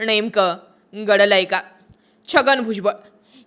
नेमकं घडलंय का छगन भुजबळ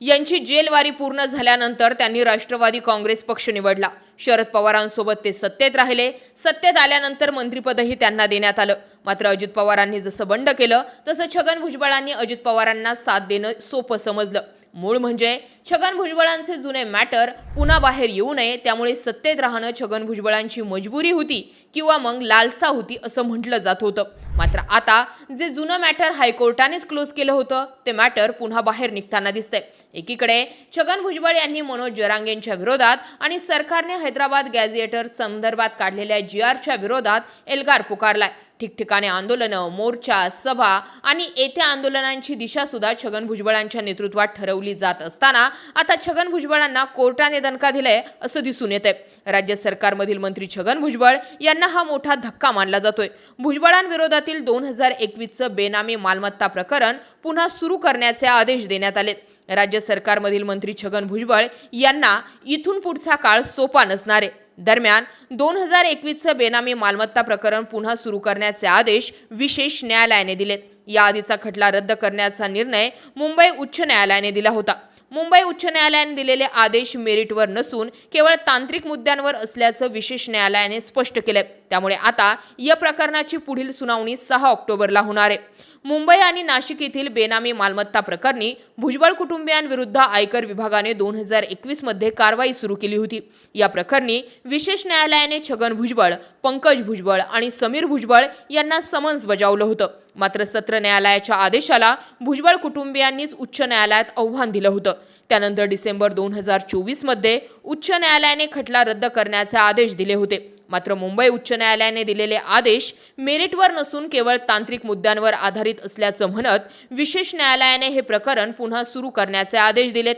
यांची जेलवारी पूर्ण झाल्यानंतर त्यांनी राष्ट्रवादी काँग्रेस पक्ष निवडला. शरद पवारांसोबत ते सत्तेत राहिले. सत्तेत आल्यानंतर मंत्रिपदही त्यांना देण्यात आलं. मात्र अजित पवारांनी जसं बंड केलं तसं छगन भुजबळांनी अजित पवारांना साथ देणं सोपं समजलं. मूळ म्हणजे छगन भुजबळांचे जुने मॅटर पुन्हा बाहेर येऊ नये त्यामुळे सत्तेत राहणं छगन भुजबळांची मजबुरी होती किंवा मग लालसा होती असं म्हटलं जात होतं. मात्र आता जे जुनं मॅटर हायकोर्टानेच क्लोज केलं होतं ते मॅटर पुन्हा बाहेर निघताना दिसतंय. एकीकडे छगन भुजबळ यांनी मनोज जरांगेंच्या विरोधात आणि सरकारने हैदराबाद गॅझिएटर संदर्भात काढलेल्या जी आरच्या विरोधात एल्गार पुकारलाय. ठिकठिकाणी आंदोलनं मोर्चा सभा आणि येत्या आंदोलनांची दिशा सुद्धा छगन भुजबळांच्या नेतृत्वात ठरवली जात असताना आता छगन भुजबळांना कोर्टाने दणका दिलाय असं दिसून येत आहे राज्य सरकारमधील मंत्री छगन भुजबळ यांना हा मोठा धक्का मानला जातोय. भुजबळांविरोधातील दोन हजार एकवीसचं बेनामी मालमत्ता प्रकरण पुन्हा सुरू करण्याचे आदेश देण्यात आले राज्य सरकारमधील मंत्री छगन भुजबळ यांना इथून पुढचा काळ सोपा नसणार आहे. दरम्यान दोन हजार एकवीसचं बेनामी मालमत्ता प्रकरण पुन्हा सुरू करण्याचे आदेश विशेष न्यायालयाने दिलेत. याआधीचा खटला रद्द करण्याचा निर्णय मुंबई उच्च न्यायालयाने दिला होता. मुंबई उच्च न्यायालयाने दिलेले आदेश मेरिटवर नसून केवळ तांत्रिक मुद्द्यांवर असल्याचं विशेष न्यायालयाने स्पष्ट केलंय. त्यामुळे आता या प्रकरणाची पुढील सुनावणी सहा ऑक्टोबरला होणार आहे. मुंबई आणि नाशिक येथील बेनामी मालमत्ता प्रकरणी भुजबळ कुटुंबियांविरुद्ध आयकर विभागाने दोन हजार एकवीसमध्ये कारवाई सुरू केली होती. या प्रकरणी विशेष न्यायालयाने छगन भुजबळ पंकज भुजबळ आणि समीर भुजबळ यांना समन्स बजावलं होतं. मात्र सत्र न्यायालयाच्या आदेशाला भुजबळ कुटुंबियांनीच उच्च न्यायालयात आव्हान दिलं होतं. त्यानंतर डिसेंबर दोन हजार चोवीसमध्ये उच्च न्यायालयाने खटला रद्द करण्याचे आदेश दिले होते. मात्र मुंबई उच्च न्यायालयाने दिलेले आदेश मेरिटवर नसून केवळ तांत्रिक मुद्द्यांवर आधारित असल्याचं म्हणत विशेष न्यायालयाने हे प्रकरण पुन्हा सुरू करण्याचे आदेश दिलेत.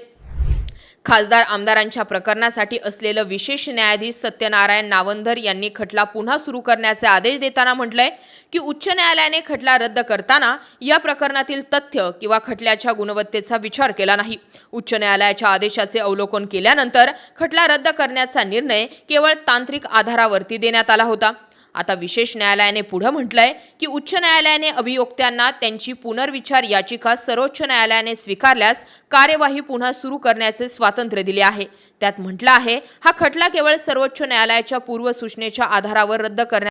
खासदार आमदारांच्या प्रकरणासाठी असलेलं विशेष न्यायाधीश सत्यनारायण नावंधर यांनी खटला पुन्हा सुरू करण्याचे आदेश देताना म्हटलंय की उच्च न्यायालयाने खटला रद्द करताना या प्रकरणातील तथ्य किंवा खटल्याच्या गुणवत्तेचा विचार केला नाही. उच्च न्यायालयाच्या आदेशाचे अवलोकन केल्यानंतर खटला रद्द करण्याचा निर्णय केवळ तांत्रिक आधारावरती देण्यात आला होता. आता विशेष न्यायालयाने पुढं म्हटलंय की उच्च न्यायालयाने अभियोक्त्यांना त्यांची पुनर्विचार याचिका सर्वोच्च न्यायालयाने स्वीकारल्यास कार्यवाही पुन्हा सुरू करण्याचे स्वातंत्र्य दिले आहे. त्यात म्हटलं आहे हा खटला केवळ सर्वोच्च न्यायालयाच्या पूर्वसूचनेच्या आधारावर रद्द करण्यात